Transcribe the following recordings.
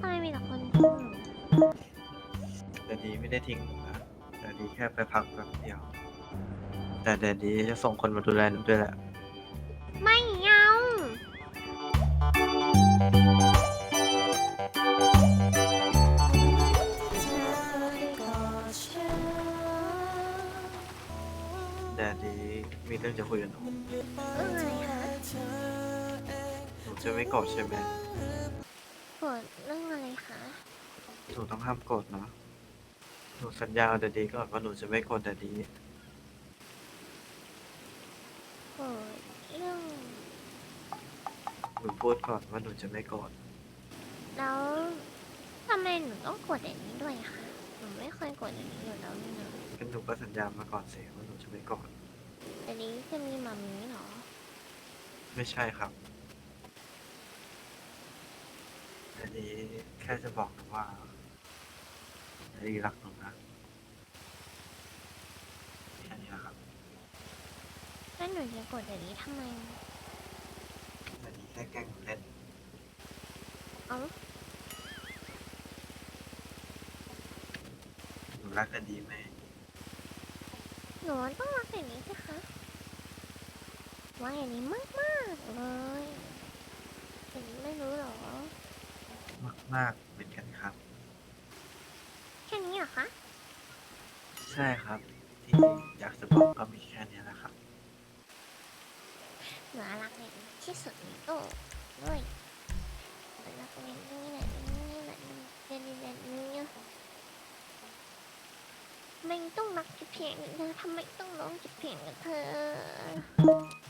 ทำไมมีแต่คนทิ้งหนูแต่ดีไม่ได้ทิ้งหนูนะแต่ดีแค่ไปพักแป๊บเดียว แต่แดดดีจะส่งคนมาดูแลหนูด้วยแหละ ไม่เอาแดดดีมีเรื่องจะคุยกับหนูเรื่องอะไรคะหนูจะไม่โกรธใช่ไหมโกร ธเรื่องอะไรคะหนูต้องห้ามโกรธเนาะหนูสัญญากับแดดดีก่อนว่าหนูจะไม่โกรธแดดดีโกรธเรื่องหนูพูดก่อนว่าหนูจะไม่โกรธแล้วทำไมหนูต้องโกรธอย่างนี้ด้วยคะหนูไม่เคยโกรธอย่างนี้อยู่แล้วนี่นะก็หนูก็สัญญามาก่อนสิว่าหนูจะไม่โกรธแต่นี้จะมีมามีเหรอ ไม่ใช่ครับ แดดดีแค่จะบอกหนูว่าแดดดีรักหนูนะแค่นี้แหละครับแล้วหนูจะโกรธอย่างนี้ทำไมแดดดีแค่แกล้งหนูเล่นเอ้าหนูรักแดดดีไหมหนูต้องรักอย่างนี้สิคะว่าอย่างนี้มากมากๆเลยอย่างนี้ไม่รู้เหรอ มากมากๆเหมือนกันครับ แค่นี้เหรอคะ ใช่ครับ ที่อยากจะบอกก็มีแค่นี้แหละครับหนูรักอย่างนี้ที่สุดในโลกเลยหนูรักอย่างนี้แหละนี่แหละนี่แหละนี่แหละนี่ไม่ต้องรักจะเพียงกับเธอทำไมต้องร้องจะเพียงกับเธอเพ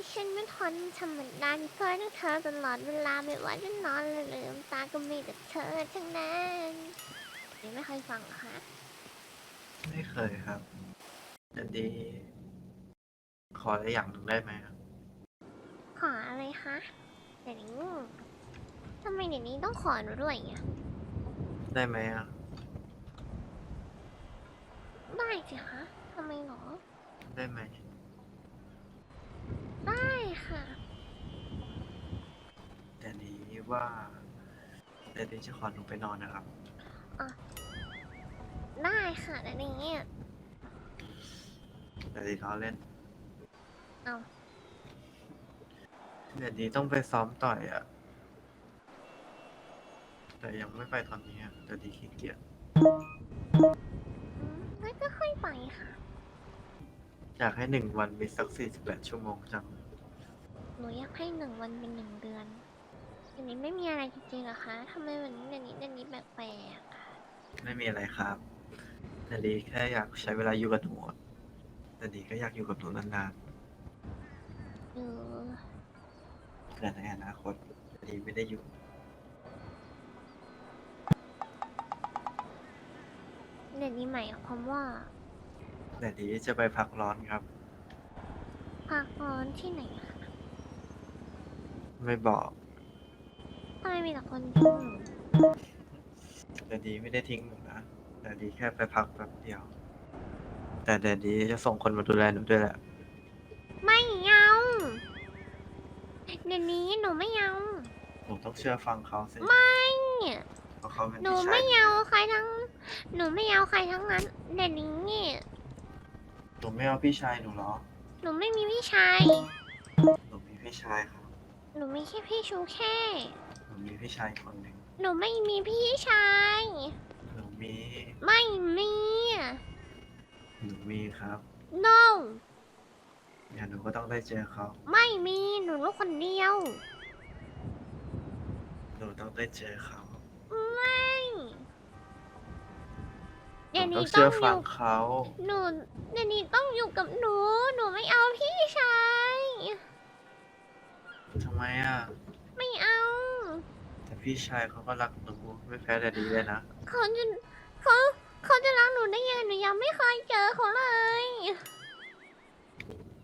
ราะฉันไม่ทนธรรมดาที่คอยนึกเธอตลอดเวลาไม่ว่าจะนอนหรือลืมตาก็มีแต่เธอทั้งนั้นยังไม่เคยฟังเหรอคะไม่เคยครับแต่ดี ขออะไรอย่างหนึ่งได้ไหมครับขออะไรคะเดี๋ยวนี้ทำไมเดี๋ยวนี้ต้องขอหนูด้วยอะได้ไหมอะได้สิคะทำไมหรอได้ไหม ได้ค่ะ แต่ดีว่าแต่ดีจะขอหนูไปนอนนะครับ ได้ค่ะเดี๋ยวนี้แต่ดีล้อเล่นเอาแต่ดีต้องไปซ้อมต่อยอะ แต่ยังไม่ไปตอนนี้อะแต่ดีขี้เกียจอืมงั้นก็ค่อยไปค่ะ อยากให้หนึ่งวันมีสักสี่สิบแปดชั่วโมงจัง หนูอยากให้หนึ่งวันเป็นหนึ่งเดือนเดี๋ยวนี้ไม่มีอะไรจริงๆเหรอคะทำไมวันนี้เดี๋ยวนี้เดี๋ยวนี้แปลกๆอะไม่มีอะไรครับแต่ดีแค่อยากใช้เวลาอยู่กับหนูอะแต่ดีก็อยากอยู่กับหนูนานเออๆเผื่อในอนาคตแต่ดีไม่ได้อยู่ เดี๋ยวนี้หมายความว่า แต่ดีจะไปพักร้อนครับ พักร้อนที่ไหนคะไม่บอกทำไมมีแต่คนทิ้งหนูแต่ดีไม่ได้ทิ้งหนูนะแต่ดีแค่ไปพักแป๊บเดียว แต่แดดดีจะส่งคนมาดูแลหนูด้วยแหละ ไม่เอาเดี๋ยวนี้หนูไม่เอาหนูต้องเชื่อฟังเขาสิไม่เพราะเขาเป็นหนูพี่ชาไม่ยเอาใครทั้ง หนูไม่เอาใครทั้งนั้นเดี๋ยวนี้ หนูไม่เอาพี่ชายหนูเหรอ หนูไม่มีพี่ชาย หนูมีพี่ชายครับ หนูไม่ใช่พี่ชูแค่ หนูมีพี่ชายคนหนึ่งหนูไม่มีพี่ชาย หนูมี ไม่มี หนูมีครับ no เดี๋ยวหนูก็ต้องได้เจอเขา ไม่มี หนูลูกคนเดียว หนูต้องได้เจอเขา ไม่ห เดี๋ยวนูต้นี้องต้เชื่อองอฟังยู่เขาหนูเดี๋ยวนี้ต้องอยู่กับหนู หนูไม่เอาพี่ชาย ทำไมอะ ไม่เอา แต่พี่ชายเขาก็รักหนูไม่แพ้แต่ดีเลยนะ เขาจะเขาเขาจะรักหนูได้ยังไงหนูยังไม่เคยเจอเขาเลย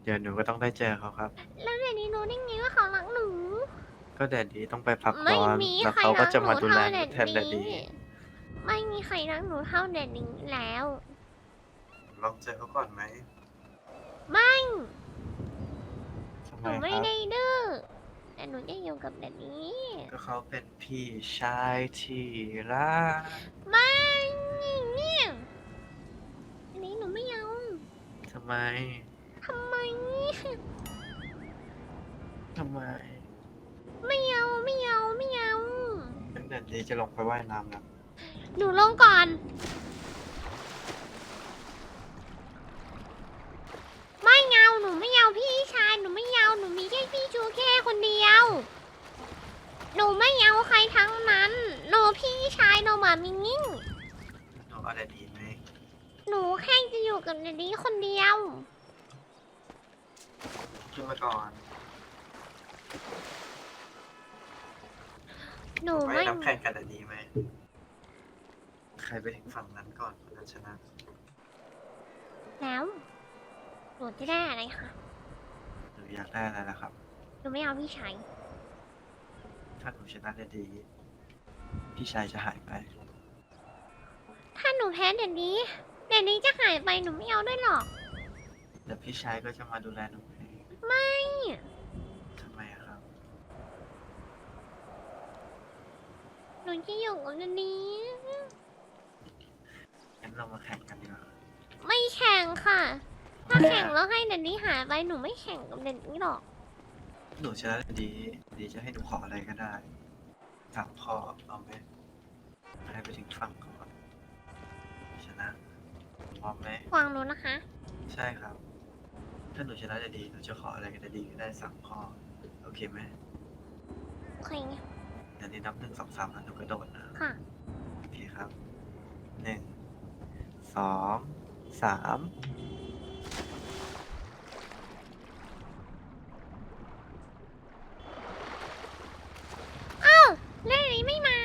เดี๋ยวหนูก็ต้องได้เจอเขาครับ แล้วเดี๋ยวนี้รู้ได้ไงว่าเขารักหนู ก็แดดดีต้องไปพักไม่ร้อน มีแล้วใครเขาก็รักจะหนูมาดูแลเท่าหนูเด็ดแทนแดดดีนี้ไม่มีใครรักหนูเท่าเด็ดนี้แล้ว ลองเจอเขาก่อนไหมไม่ทำหไมนูคไม่รับได้ดื้อแต่หนูจะอยู่กับแบบนี้ก็เขาเป็นพี่ชายที่รักไม่เนี่ยอันนี้หนูไม่เอาทำไมทำไมทำไมไม่เอาไม่เอาไม่เอาเป็นเด็กดีจะลงไปว่ายน้ำแล้ว หนูลงก่อน ไม่เอาหนูไม่เอาพี่ชายหนูไม่เอาหนูมีแค่พี่ชูแค่คนเดียว หนูไม่เอาใครทั้งนั้นหนูพี่ชายหนูหมามินิ่ง หนูเอาแต่ดีไหมหนูแค่จะอยู่กับเดดดี้คนเดียว ขึ้นมาก่อนหนูไปไม่นับแข่งกันแต่ดีไหม ใครไปถึงฝั่งนั้นก่อนคนนั้นชนะ แล้วหนูจะได้อะไรคะหนูอยากได้อะไรล่ะครับ หนูไม่เอาพี่ชายถ้าหนูชนะได้ดี พี่ชายจะหายไป ถ้าหนูแพ้เดดดี้ เดดดี้จะหายไปหนูไม่เอาด้วยหรอกแต่พี่ชายก็จะมาดูแลหนูเองไม่ทำไมอะครับ หนูจะอยู่กับเดดดี้งั้น เรามาแข่งกันดีกว่าไม่แข่งค่ะ ถ้าแข่งแล้วให้เดดดี้หายไปหนูไม่แข่งกับเดดดี้หรอก หนูชนะได้ดีดีจะให้หนูขออะไรก็ได้สามข้อเอาไหมให้ไปถึงฝั่งก่อนชนะพร้อมไหมฟังหนูนะคะ ใช่ครับ ถ้าหนูชนะได้ดีหนูจะขออะไรก็ได้ดีก็ได้สามข้อโอเคไหมโอเคเดี๋ยวนี้นับหนึ่งสองสามแล้วหนูกระโดดนะค่ะ โอเคครับหนึ่ง สองสามอ้าวแล้วเดดดี้ไม่มา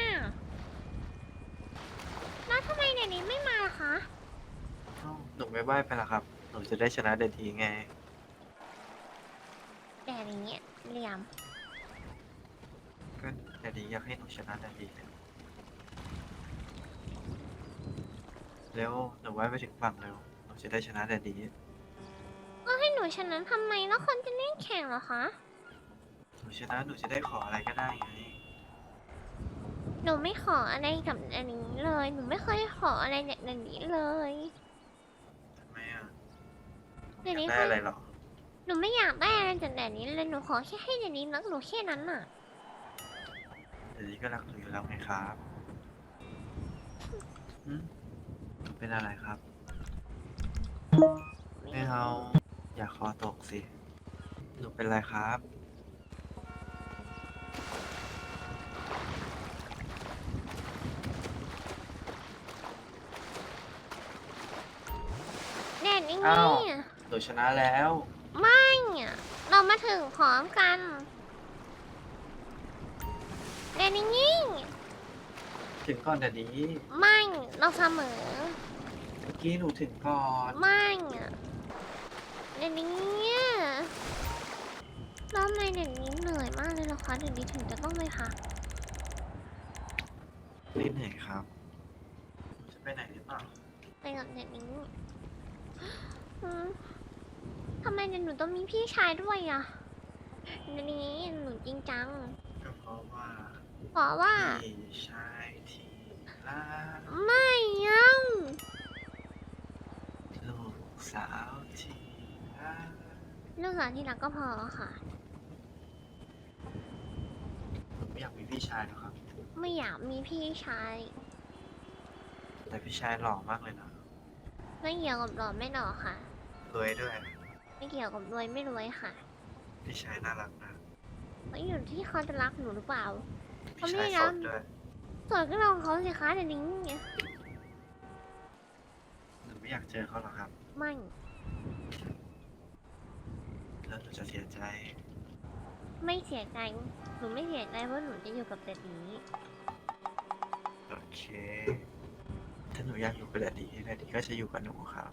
แล้วทำไมเดดดี้ไม่มาล่ะคะ เอ้าหนูไม่ไหวไปละครับ หนูจะได้ชนะได้ดีไงเดดดี้เหลี่ยมก็แต่ดีอยากให้หนูชนะได้ดีเลย เร็วหนูไหวไปถึงฝั่งเร็วหนูจะได้ชนะได้ดีก็ให้หนูชนะทำไมแล้วคนจะเล่นแข่งเหรอคะ หนูชนะหนูจะได้ขออะไรก็ได้ไงหนูไม่ขออะไรกับอันนี้เลย หนูไม่เคยขออะไรจากอันนี้เลยทำไมอะเดี๋ยวอยานี้กได้คืออะไรหรอหนูไม่อยากได้อะไรจากแบบนี้เลย หนูขอแค่ให้เดี๋ยวนี้รักหนูแค่นั้นน่ะแต่ดีก็รักหนูอยู่แล้วไงครับหืมหนู เป็นอะไรครับ ไม่เอา อย่าคอตกสิ หนูเป็นไรครับ แดดนี่อ้าวนี่หนูชนะแล้ว ไม่อะเรามาถึงพร้อมกันแดดนี่นี่ถึงก่อนแต่ดีไม่เราเสมอ เมื่อกี้หนูถึงก่อนไม่อะแดดนี่แล้วทำไมเดี๋ยวนี้เหนื่อยมากเลยเหรอคะเดี๋ยวนี้ถึงจะต้องไปพักไม่เหนื่อยครับหนูจะไปไหนหรือเปล่าไปกับเด็กนี้อืมทำไมเดี๋ยวหนูต้องมีพี่ชายด้วยอะเดี๋ยวนี้หนูจริงจัง ก็เพราะว่าเพราะว่าพี่ชายที่รักไม่เอาลูก สาวที่รักเรื่องสาวที่รักก็พอค่ะหนูไม่อยากมีพี่ชายหรอกครับ ไม่อยากมีพี่ชาย แต่พี่ชายหล่อมากเลยนะไม่เกี่ยวกับหล่อไม่หล่อค่ะ รวยด้วย ไม่เกี่ยวกับรวยไม่รวยค่ะพี่ชายน่ารักนะมันอยู่ที่เขาจะรักหนูหรือเปล่าพี่ชายเขาไม่สรัดกด้วยส่วนก็ลองเขาสิคะเดี๋ยวนี้ หนูไม่อยากเจอเขาหรอกครับ ไม่แล้วหนูจะเสียใจ ไม่เสียใจ หนูไม่เสียใจเพราะหนูจะอยู่กับเด็กนี้ โอเค ถ้าหนูอยากอยู่กับแดดดี้แดดดี้ก็จะอยู่กับหนูครับ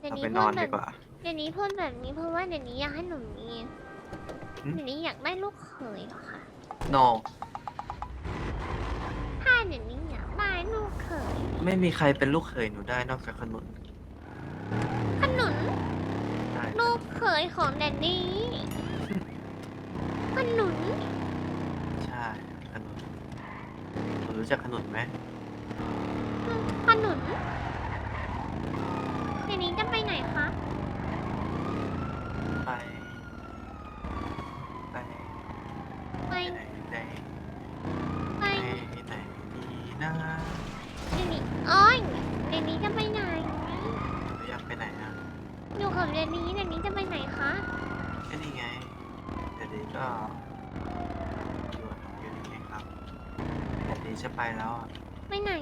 เดี๋ยวเอานี้ไปนพูอดนแบดีบกว่า เดี๋ยวนี้พูดแบบนี้เพราะว่าเดี๋ยวนี้อยากให้หนูมีหืม เดี๋ยวนี้อยากได้ลูกเขยเหรอคะ no ถ้าเดี๋ยวนี้อยากได้ลูกเขย ไม่มีใครเป็นลูกเขยหนูได้นอกจากขนุน ขนุน ได้ ลูกเข ยของแดนนี่ขนุนใช่ขนุนหนูรู้จักขนุนไหมขนุนเดี๋ยวนี้จะไปไหนคะไปไปไปไปไหนไหนไปไปไหนดีนะเดี๋ยวนี้โอ้ยเดี๋ยวนี้จะไปไหนหนูอยากไปไหนอะ อยู่กับเดี๋ยวนี้เดี๋ยวนี้จะไปไหนคะแค่นี้ไงเดี๋ยวนี้ก็อยู่กับหนูอยู่นี่ไงครับเดี๋ยวนี้จะไปแล้วอะไปไหน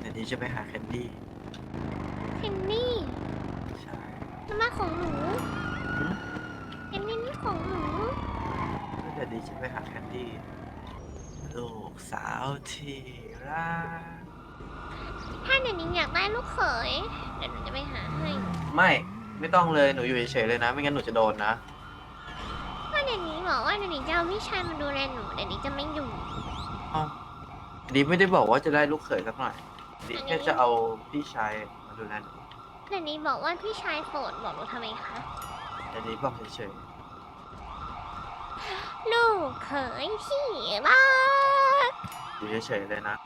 เดี๋ยวนี้จะไปหาแคนดี้เคนนี่ใช่ น้ำมันของหนูหึเคนนี่นี่ของหนูเดี๋ยวนี้จะไปหาแคนดี้ลูกสาวที่รักถ้าเดี๋ยวนี้อยากได้ลูกเขยเดี๋ยวหนูจะไปหาให้ ไม่ ไม่ต้องเลยหนูอยู่เฉยๆเลยนะ ไม่งั้นหนูจะโดนนะถ้าเดี๋ยวนี้บอกว่าเดี๋ยวนี้จะเอาพี่ชายมาดูแลหนูเดี๋ยวนี้จะไม่อยู่ เอ้าดีไม่ได้บอกว่าจะได้ลูกเขยสักหน่อยดีแค่จะเอาพี่ชายมาดูแลหนูเดี๋ยวนี้บอกว่าพี่ชายโสดบอกหนูทำไมคะแต่ดีบอกเฉยลูกเขยที่รักๆอยู่เฉยๆเลยนะ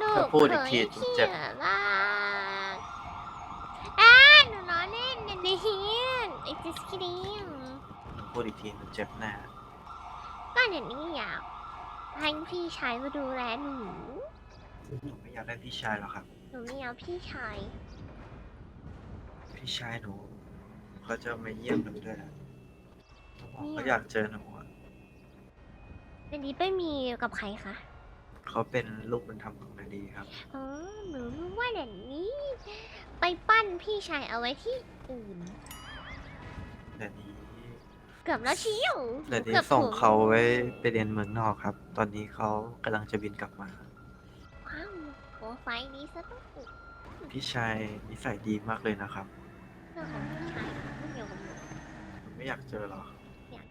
ลูถ้ากพูดอีกเขทียผมที่เจ็บรักอ่าหนูล้อเล่นเดี๋ยวนี้ ไอ้ just kidding หนูพูดอีกทีหนูเจ็บแน่ก็เดี๋ยวนี้อยากให้พี่ชายมาดูแลหนูหนูไม่อยากได้พี่ชายหรอกครับ หนูไม่เอาพี่ชาย พี่ชายหนูเขาจะมาเยี่ยมหนูด้วยนะเขาอยากเจอหนูอะเดี๋ยวนี้ไปมีกับใครคะเขาเป็นลูกบุญธรรมของนาดีครับอ๋อหนูรู้ว่าเดี๋ยวนี้ ไปปั้นพี่ชายเอาไว้ที่อื่น นาดีเกือบแล้วเชิวนาดีกือบส่งถูกเขาไว้ไปเรียนเมืองนอกครับ ตอนนี้เขากำลังจะบินกลับมา ว้าวโปรไฟล์นี้ซะต้องอุกพี่ชายนิสัยดีมากเลยนะครับ เรื่องของพี่ชายไม่เกี่ยวกับหนูหนูไม่อยากเจอหรออยาก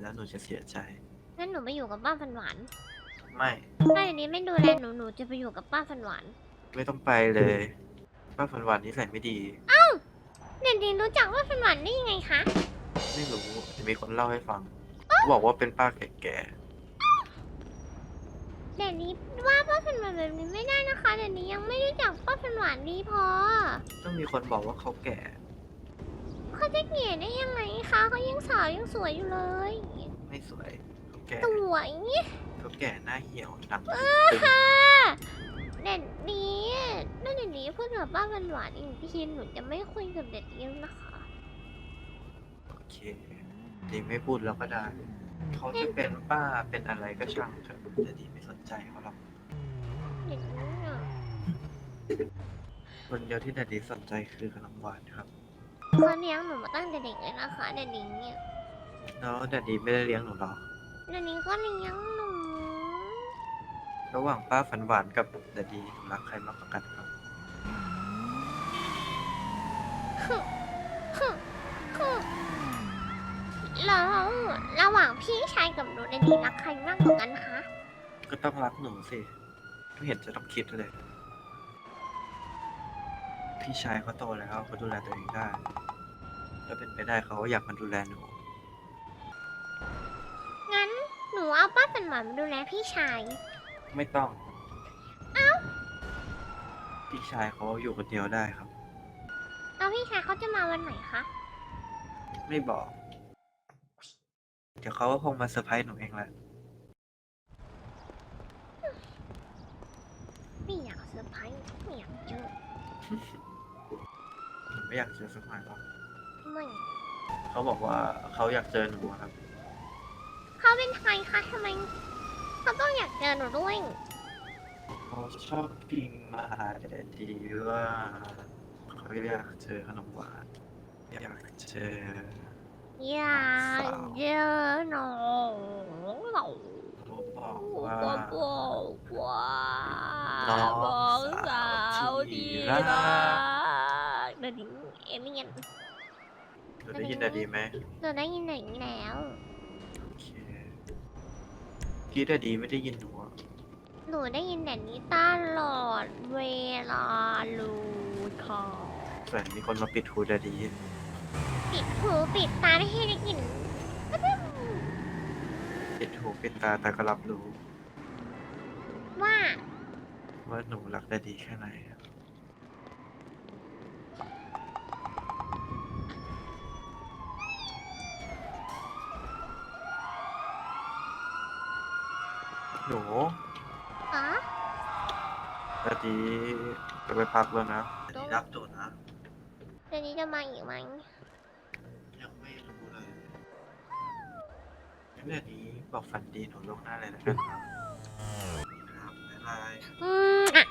แล้วหนูจะเสียใจ งั้นหนูไปอยู่กับป้าฟันหวานไม่ถ้าเดี๋ยวนี้ไม่ดูแลหนูหนูจะไปอยู่กับป้าฟันหวาน ไม่ต้องไปเลย ป้าฝันหวานนิสัยไม่ดี เดี๋ยวนี้รู้จักป้าฟันหวานได้ยังไงคะ ไม่รู้จะมีคนเล่าให้ฟังเขาบอกว่าเป็นป้าแก่เดี๋ยวนี้ว่าป้าฟันหวานแบบนี้ไม่ได้นะคะเดี๋ยวนี้ยังไม่รู้จักป้าฟันหวานดีพอ ๆต้องมีคนบอกว่าเขาแก่ เขาจะเกลียดได้ยังไงคะเขายังสาวยังสวยอยู่เลย ไม่สวยเขาแก่สวยเนี่ยเขาแก่หน้าเหี่ยวหนังตึงค่ะเด็ดนี้นั่นเด็ดนี้พูด กับป้าฟันหวานอีกทีหนูจะไม่คุยกับเด็ดนี้แล้วนะคะ โอเคดีไม่พูดแล้วก็ได้ เขาจะเป็นป้าเป็นอะไรก็ช่างเถอะแต่ดีไม่สนใจเขาหรอกเด็ดนี้อะคนเดียวที่ดดีสนใจคือขนมหวานครับ เขาเลี้ยงหนูมาตั้งแต่เด็กเลยนะคะเด็ดนี้เนี่ยแล้วดดีไม่ได้เลี้ยงหนูหรอกเด็ดนี้ก็เลี้ยงหนู ระหว่างป้าฝันหวานกับดดีหนูรักใครมากกว่ากันครับ คือคือ แล้วระหว่างพี่ชายกับหนูเด็ดนี้รักใครมากกว่ากันคะ ก็ต้องรักหนูสิไม่เห็นจะต้องคิดเลย พี่ชายเขาโตแล้วเขาดูแลตัวเองได้ถ้าเป็นไปได้เขาก็อยากมาดูแลหนู งั้นหนูเอาป้าฟันหวานมาดูแลพี่ชาย ไม่ต้องพี่ชายเขาอยู่คนเดียวได้ครับ แล้วพี่ชายเขาจะมาวันไหนคะ ไม่บอก เดี๋ยวเขาก็คงมาเซอร์ไพรส์หนูเองแหละไม่อยากเซอร์ไพรส์ไม่อยากเจอหนูไม่อยากเจอสักหน่อยหรอกไม่เขาบอกว่าเขาอยากเจอหนูอะครับ เขาเป็นใครคะทำไมเขาต้องอยากเจอหนูด้วยเขาชอบพิงมาหาแต่ดีว่าเขาอยากเจอขนมหวานอยากเจอ อย่าเจอหนูเราเขาบอกว่าอกบอกว่าน้องบอกสาววที่ที่รัก เดี๋ยวนี้เอเลียนหนูได้ยินแต่ดีไหมเราได้ยินหนแล้วโอเคพี่แต่ดีไม่ได้ยินหนูอะหนูได้ยินแบบนี้ตลอดเวลาเลยค่ะแต่มีคนมาปิดหูแต่ดี ปิดหูปิดตาไม่ให้ได้ยินปิดหูปิดตาแต่ก็รับรู้ ว่าว่าหนูรักได้ดีแค่ไหนครับหนูอ๋อ ตอนนี้จะไปพักแล้วนะตอนนี้รับตัวนะ เดี๋ยวนี้จะมาอีกไหม เรื่องนี้บอกฝันดีหนูลวงหน้าเลยนะครับครับบ๊ายบาย อืมอะ